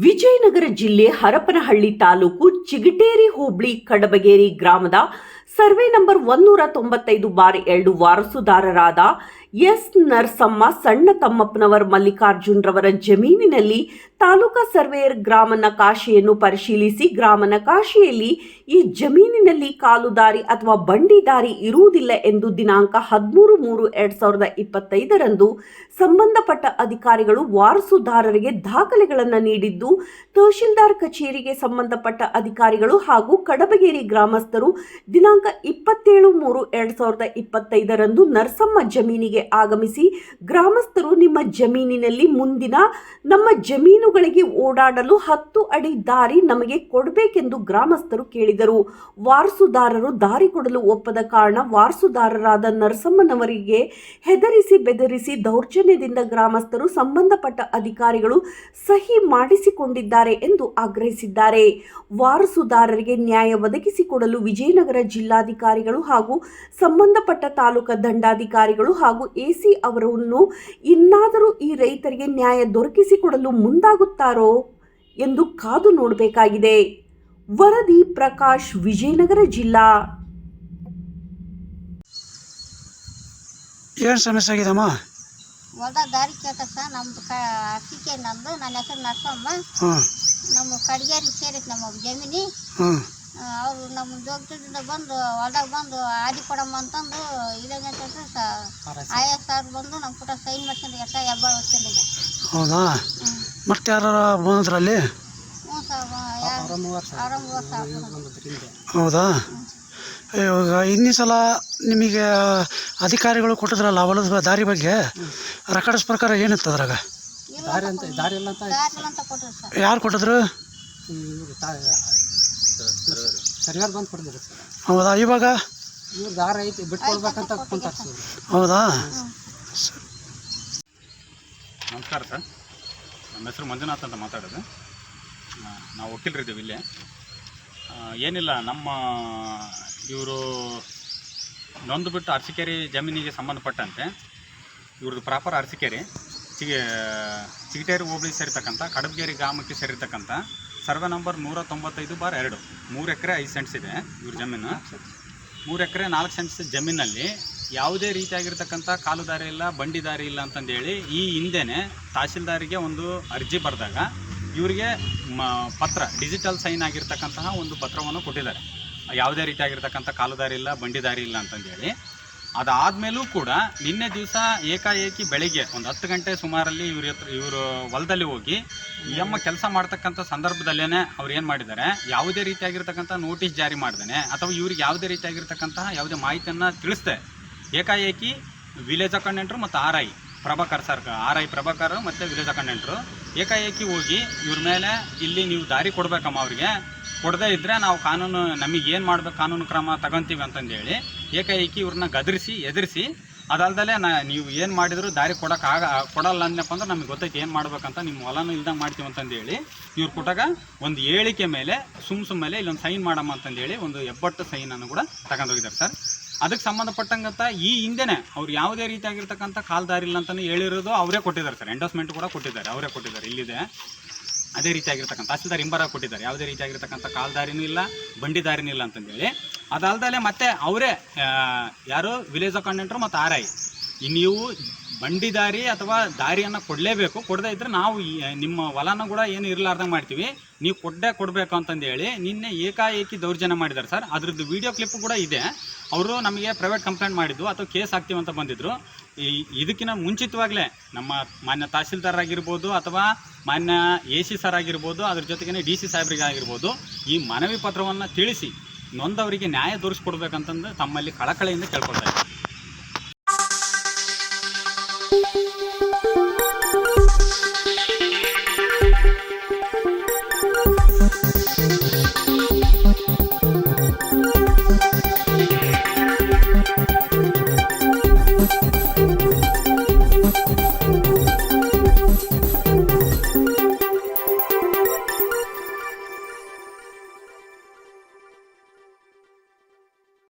ವಿಜಯನಗರ ಜಿಲ್ಲೆ ಹರಪನಹಳ್ಳಿ ತಾಲೂಕು ಚಿಗಟೇರಿ ಹೋಬಳಿ ಕಡಬಗೇರಿ ಗ್ರಾಮದ survey number ಒಂದೂರ ತೊಂಬತ್ತೈದು ಬಾರಿ ಎರಡು ವಾರಸುದಾರರಾದ ಎಸ್ ನರಸಮ್ಮ ಸಣ್ಣ ತಮ್ಮಪ್ಪನವರ್ ಮಲ್ಲಿಕಾರ್ಜುನ್ರವರ ಜಮೀನಿನಲ್ಲಿ ತಾಲೂಕಾ ಸರ್ವೇಯರ್ ಗ್ರಾಮ ನಕಾಶೆಯನ್ನು ಪರಿಶೀಲಿಸಿ ಗ್ರಾಮ ನಕಾಶೆಯಲ್ಲಿ ಈ ಜಮೀನಿನಲ್ಲಿ ಕಾಲುದಾರಿ ಅಥವಾ ಬಂಡಿ ದಾರಿ ಇರುವುದಿಲ್ಲ ಎಂದು ದಿನಾಂಕ ಹದಿಮೂರು ಮೂರು ಎರಡ್ ಸಾವಿರದ ಇಪ್ಪತ್ತೈದರಂದು ಸಂಬಂಧಪಟ್ಟ ಅಧಿಕಾರಿಗಳು ವಾರಸುದಾರರಿಗೆ ದಾಖಲೆಗಳನ್ನು ನೀಡಿದ್ದು ತಹಶೀಲ್ದಾರ್ ಕಚೇರಿಗೆ ಸಂಬಂಧಪಟ್ಟ ಅಧಿಕಾರಿಗಳು ಹಾಗೂ ಕಡಬಗೇರಿ ಗ್ರಾಮಸ್ಥರು ದಿನಾಂಕ ಇಪ್ಪತ್ತೇಳು ಮೂರು ಎರಡು ಸಾವಿರದ ಇಪ್ಪತ್ತೈದರಂದು ನರಸಮ್ಮ ಜಮೀನಿಗೆ ಆಗಮಿಸಿ, ಗ್ರಾಮಸ್ಥರು ನಿಮ್ಮ ಜಮೀನಿನಲ್ಲಿ ಮುಂದಿನ ನಮ್ಮ ಜಮೀನುಗಳಿಗೆ ಓಡಾಡಲು ಹತ್ತು ಅಡಿ ದಾರಿ ನಮಗೆ ಕೊಡಬೇಕೆಂದು ಗ್ರಾಮಸ್ಥರು ಕೇಳಿದರು. ವಾರಸುದಾರರು ದಾರಿ ಕೊಡಲು ಒಪ್ಪದ ಕಾರಣ ವಾರಸುದಾರರಾದ ನರಸಮ್ಮನವರಿಗೆ ಹೆದರಿಸಿ ಬೆದರಿಸಿ ದೌರ್ಜನ್ಯದಿಂದ ಗ್ರಾಮಸ್ಥರು ಸಂಬಂಧಪಟ್ಟ ಅಧಿಕಾರಿಗಳು ಸಹಿ ಮಾಡಿಸಿಕೊಂಡಿದ್ದಾರೆ. ಎಂದು ಆಗ್ರಹಿಸಿದ್ದಾರೆ. ವಾರಸುದಾರರಿಗೆ ನ್ಯಾಯ ಒದಗಿಸಿಕೊಡಲು ವಿಜಯನಗರ ಜಿಲ್ಲಾಧಿಕಾರಿಗಳು ಹಾಗೂ ಸಂಬಂಧಪಟ್ಟ ತಾಲೂಕು ದಂಡಾಧಿಕಾರಿಗಳು ಹಾಗೂ ಎಸಿ ಅವರನ್ನು ಇನ್ನಾದರೂ ಈ ರೈತರಿಗೆ ನ್ಯಾಯ ದೊರಕಿಸಿಕೊಡಲು ಮುಂದಾಗುತ್ತಾರೋ ಎಂದು ಕಾದು ನೋಡಬೇಕಾಗಿದೆ. ವರದಿ ಪ್ರಕಾಶ್, ವಿಜಯನಗರ ಜಿಲ್ಲಾ. ಏನು ಸಮಸ್ಯೆ ಹೊಲ್ದಾಗ ದಾರಿ ಕೇಳ್ತಾರೆ ಸರ್. ನಮ್ದು ಕ ಅರ್ಸಿಕೆ ನಮ್ದು. ನನ್ನ ಹೆಸರು ನರಸಮ್ಮ. ನಮ್ಮ ಕಡಿಗೇರಿಗೆ ಸೇರಿತ್ತು ನಮ್ಮ ಜಮೀನಿ. ಅವರು ನಮ್ಮ ಜೋಗದಿಂದ ಬಂದು ಹೊಲ್ದಾಗ ಬಂದು ಆದಿ ಕೊಡಮ್ಮ ಅಂತಂದು ಇಲ್ಲಂಗೆ ಆಯಾ ಸರ್. ಬಂದು ನಮ್ಮ ಪುಟ ಸೈನ್ ಮಾಡ್ಕೊಂಡು ಎಷ್ಟ ಹೆಬ್ಬಾಳು ಹೊತ್ಕೊಂಡಿದ್ದೆ ಹೌದಾ? ಮತ್ತೆ ಯಾರು ಬಂದ್ರಲ್ಲಿ? ಹ್ಞೂ ಸರ್ ಆರಾಮ ವರ್ಷ ಹೌದಾ. ಇವಾಗ ಇನ್ನಿ ಸಲ ನಿಮಗೆ ಅಧಿಕಾರಿಗಳು ಕೊಟ್ಟಿದ್ರಲ್ಲ ಹೊಲದ ದಾರಿ ಬಗ್ಗೆ? ರೆಕಾರ್ಡ್ಸ್ ಪ್ರಕಾರ ಏನಿತ್ತು ಅದ್ರಾಗ? ದಾರಿ ಅಂತ ದಾರಿ ಇಲ್ಲ ಅಂತ ಯಾರು ಕೊಟ್ಟಿದ್ರು? ಬಂದು ಕೊಟ್ಟಿದ್ರು ಸರ್. ಹೌದಾ ಇವಾಗ? ಇವ್ರು ದಾರ ಐತಿ ಬಿಟ್ಕೊಡ್ಬೇಕಂತ ಕುಂತಾರ ಸರ್. ಹೌದಾ? ನಮಸ್ಕಾರ ಸರ್. ನಮ್ಮ ಹೆಸರು ಮಂಜುನಾಥ್ ಅಂತ ಮಾತಾಡೋದು. ನಾವು ವಕೀಲರಿದ್ದೀವಿ ಇಲ್ಲಿ. ಏನಿಲ್ಲ ನಮ್ಮ ಇವರು ನೊಂದು ಬಿಟ್ಟು ಅರಸಿಕೆರೆ ಜಮೀನಿಗೆ ಸಂಬಂಧಪಟ್ಟಂತೆ ಇವ್ರದ್ದು ಪ್ರಾಪರ್ ಅರಸಿಕೆರೆ. ಚಿಗ ಚಿಗಟೇರಿ ಹೋಬಳಿ ಸೇರಿರ್ತಕ್ಕಂಥ, ಕಡಬಗೇರಿ ಗ್ರಾಮಕ್ಕೆ ಸೇರಿರ್ತಕ್ಕಂಥ, ಸರ್ವೆ ನಂಬರ್ ನೂರ ತೊಂಬತ್ತೈದು ಬಾರ್ ಎರಡು. ಮೂರು ಎಕರೆ ಐದು ಸೆಂಟ್ಸ್ ಇದೆ ಇವ್ರ ಜಮೀನು. ಮೂರು ಎಕರೆ ನಾಲ್ಕು ಸೆಂಟ್ಸ್ ಜಮೀನಲ್ಲಿ ಯಾವುದೇ ರೀತಿಯಾಗಿರ್ತಕ್ಕಂಥ ಕಾಲು ದಾರಿ ಇಲ್ಲ, ಬಂಡಿ ದಾರಿ ಇಲ್ಲ ಅಂತಂದೇಳಿ ಈ ಹಿಂದೆನೆ ತಹಶೀಲ್ದಾರಿಗೆ ಒಂದು ಅರ್ಜಿ ಬರೆದಾಗ ಇವರಿಗೆ ಮ ಪತ್ರ ಡಿಜಿಟಲ್ ಸೈನ್ ಆಗಿರ್ತಕ್ಕಂತಹ ಒಂದು ಪತ್ರವನ್ನು ಕೊಟ್ಟಿದ್ದಾರೆ. ಯಾವುದೇ ರೀತಿಯಾಗಿರ್ತಕ್ಕಂಥ ಕಾಲು ದಾರಿ ಇಲ್ಲ, ಬಂಡಿ ದಾರಿ ಇಲ್ಲ ಅಂತಂದೇಳಿ. ಅದಾದಮೇಲೂ ಕೂಡ ನಿನ್ನೆ ದಿವಸ ಏಕಾಏಕಿ ಬೆಳಿಗ್ಗೆ ಒಂದು ಹತ್ತು ಗಂಟೆ ಸುಮಾರಲ್ಲಿ ಇವ್ರ ಹತ್ರ ಇವರು ಹೊಲದಲ್ಲಿ ಹೋಗಿ ಈ ಅಮ್ಮ ಕೆಲಸ ಮಾಡ್ತಕ್ಕಂಥ ಸಂದರ್ಭದಲ್ಲೇ ಅವ್ರು ಏನು ಮಾಡಿದ್ದಾರೆ ಯಾವುದೇ ರೀತಿಯಾಗಿರ್ತಕ್ಕಂಥ ನೋಟಿಸ್ ಜಾರಿ ಮಾಡ್ದೇನೆ ಅಥವಾ ಇವ್ರಿಗೆ ಯಾವುದೇ ರೀತಿಯಾಗಿರ್ತಕ್ಕಂತಹ ಯಾವುದೇ ಮಾಹಿತಿಯನ್ನು ತಿಳಿಸ್ದೆ. ಏಕಾಏಕಿ ವಿಲೇಜ್ ಅಕೌಂಡೆಂಟ್ರು ಮತ್ತು R I Prabhakar sir R I Prabhakar ಮತ್ತು ವಿಲೇಜ್ ಅಕೌಂಡೆಂಟ್ರು ಏಕಾಏಕಿ ಹೋಗಿ ಇವ್ರ ಮೇಲೆ ಇಲ್ಲಿ ನೀವು ದಾರಿ ಕೊಡಬೇಕಮ್ಮ ಅವ್ರಿಗೆ ಕೊಡದೇ ಇದ್ದರೆ ನಾವು ಕಾನೂನು, ನಮಗೆ ಏನು ಮಾಡಬೇಕು ಕಾನೂನು ಕ್ರಮ ತಗೊಂತೀವಿ ಅಂತಂದೇಳಿ ಏಕಾಏಕಿ ಇವ್ರನ್ನ ಗದರಿಸಿ, ಎದುರಿಸಿ, ಅದಲ್ದಲೇ ನಾ, ನೀವು ಏನು ಮಾಡಿದ್ರು ದಾರಿ ಕೊಡೋಕೆ ಆಗ, ಕೊಡಲ್ಲ ಅಂದಪ್ಪ ಅಂದ್ರೆ ನಮಗೆ ಗೊತ್ತೈತೆ ಏನು ಮಾಡ್ಬೇಕಂತ ನಿಮ್ಮ ಹೊಲನೂ ಇಲ್ದಂಗೆ ಮಾಡ್ತೀವಿ ಅಂತಂದೇಳಿ ಇವ್ರು ಕೊಟ್ಟಾಗ ಒಂದು ಹೇಳಿಕೆ ಮೇಲೆ, ಸುಮ್ ಸುಮ್ಮನೆ ಇಲ್ಲೊಂದು ಸೈನ್ ಮಾಡಮ್ಮ ಅಂತಂದೇಳಿ ಒಂದು ಎಬ್ಬಟ್ಟು ಸೈನನ್ನು ಕೂಡ ತಗೊಂಡೋಗಿದ್ದಾರೆ ಸರ್. ಅದಕ್ಕೆ ಸಂಬಂಧಪಟ್ಟಂಗಂತ ಈ ಹಿಂದೆನೆ ಅವ್ರು ಯಾವುದೇ ರೀತಿಯಾಗಿರ್ತಕ್ಕಂಥ ಕಾಲ್ದಾರಿಲ್ಲ ಅಂತಲೂ ಹೇಳಿರೋದು ಅವರೇ ಕೊಟ್ಟಿದ್ದಾರೆ ಸರ್. ಎಂಡೋಸ್ಮೆಂಟ್ ಕೂಡ ಕೊಟ್ಟಿದ್ದಾರೆ, ಅವರೇ ಕೊಟ್ಟಿದ್ದಾರೆ, ಇಲ್ಲಿದೆ. ಅದೇ ರೀತಿಯಾಗಿರ್ತಕ್ಕಂಥ ತಹಸೀಲ್ದಾರ್ ಇಂಬರ ಕೊಟ್ಟಿದ್ದಾರೆ. ಯಾವುದೇ ರೀತಿಯಾಗಿರ್ತಕ್ಕಂಥ ಕಾಲ್ದಾರಿನೂ ಇಲ್ಲ ಬಂಡಿ ದಾರಿನೂ ಇಲ್ಲ ಅಂತಂದೇಳಿ ಅದಲ್ದಲೆ ಮತ್ತೆ ಅವರೇ ಯಾರು? ವಿಲೇಜ್ ಅಕೌಂಟೆಂಟ್ರು ಮತ್ತು ಆರ್ ಐ ನೀವು ಬಂಡಿ ದಾರಿ ಅಥವಾ ದಾರಿಯನ್ನು ಕೊಡಲೇಬೇಕು. ಕೊಡದೇ ಇದ್ದರೆ ನಾವು ನಿಮ್ಮ ಹೊಲನ ಕೂಡ ಏನು ಇರಲಾರ್ದಂಗೆ ಮಾಡ್ತೀವಿ. ನೀವು ಕೊಡ್ಡೇ ಕೊಡಬೇಕು ಅಂತಂದೇಳಿ ನಿನ್ನೆ ಏಕಾಏಕಿ ದೌರ್ಜನ್ಯ ಮಾಡಿದ್ದಾರೆ ಸರ್. ಅದ್ರದ್ದು ವಿಡಿಯೋ ಕ್ಲಿಪ್ ಕೂಡ ಇದೆ. ಅವರು ನಮಗೆ ಪ್ರೈವೇಟ್ ಕಂಪ್ಲೇಂಟ್ ಮಾಡಿದ್ದು, ಅಥವಾ ಕೇಸ್ ಹಾಕ್ತೀವಿ ಅಂತ ಬಂದಿದ್ರು. ಈ ಇದಕ್ಕಿಂತ ಮುಂಚಿತವಾಗಲೇ ನಮ್ಮ ಮಾನ್ಯ ತಹಸೀಲ್ದಾರ್ ಆಗಿರ್ಬೋದು ಅಥವಾ ಮಾನ್ಯ ಎ ಸಿ ಸರ್ ಆಗಿರ್ಬೋದು, ಅದ್ರ ಜೊತೆಗೇ ಡಿ ಸಿ ಸಾಹೇಬ್ರಿಗೆ ಆಗಿರ್ಬೋದು, ಈ ಮನವಿ ಪತ್ರವನ್ನು ತಿಳಿಸಿ ನೊಂದವರಿಗೆ ನ್ಯಾಯ ದೊರಕಿಸ್ಕೊಡ್ಬೇಕಂತಂದು ತಮ್ಮಲ್ಲಿ ಕಳಕಳಿಯಿಂದ ಕೇಳ್ಕೊಳ್ತಾ ಇದ್ದೀನಿ